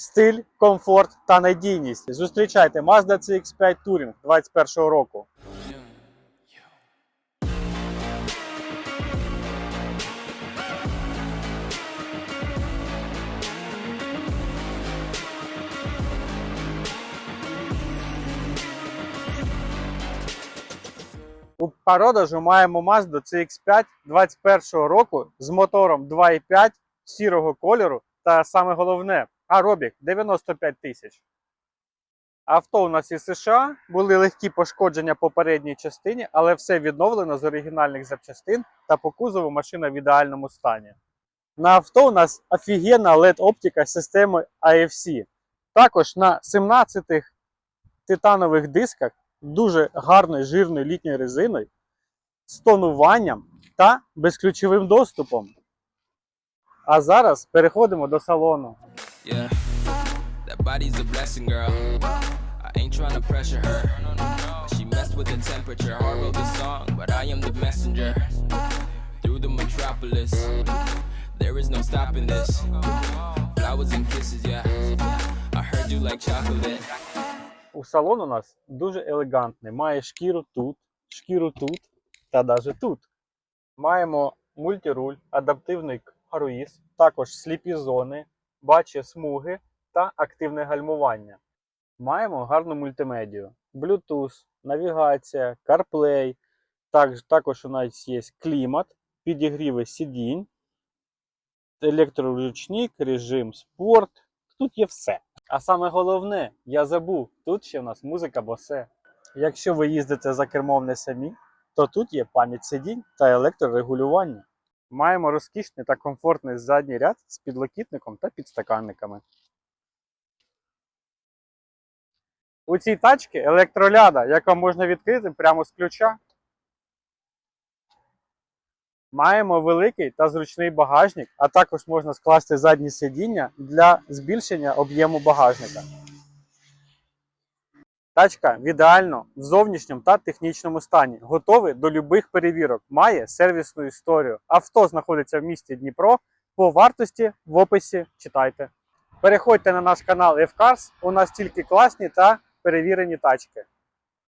Стиль, комфорт та надійність. Зустрічайте Mazda CX-5 Touring 2021 року. У продажу маємо Mazda CX-5 21 року з мотором 2.5 сірого кольору та саме головне аробік 95 тисяч. Авто у нас із США були легкі пошкодження по передній частині, але все відновлено з оригінальних запчастин та по кузову машина в ідеальному стані. На авто у нас офігенна LED-оптика з системою AFC. Також на 17 титанових дисках дуже гарною жирною літньою резиною з тонуванням та безключовим доступом. А зараз переходимо до салону. Yeah, that body's a blessing, girl. I ain't trying to pressure her. She messed with the temperature. Hard wrote the song, but I am the messenger. Through the metropolis, there is no stopping this. Flowers and kisses, yeah. I heard you like chocolate. У салон у нас дуже елегантний. Має шкіру тут, шкіру тут та навіть тут. Маємо мультируль, адаптивний круїз, також сліпі зони, бачі смуги та активне гальмування. Маємо гарну мультимедію, Bluetooth, навігація, CarPlay. Також, також у нас є клімат, підігріви сидінь, електроручник, режим спорт. Тут є все. А саме головне, я забув, тут ще в нас музика босе. Якщо ви їздите за кермом не самі, то тут є пам'ять сидінь та електрорегулювання. Маємо розкішний та комфортний задній ряд з підлокітником та підстаканниками. У цій тачці електроляда, яка можна відкрити прямо з ключа. Маємо великий та зручний багажник, а також можна скласти задні сидіння для збільшення об'єму багажника. Тачка в ідеально в зовнішньому та технічному стані, готовий до любих перевірок, має сервісну історію. Авто знаходиться в місті Дніпро. По вартості в описі читайте. Переходьте на наш канал F-Cars, у нас тільки класні та перевірені тачки.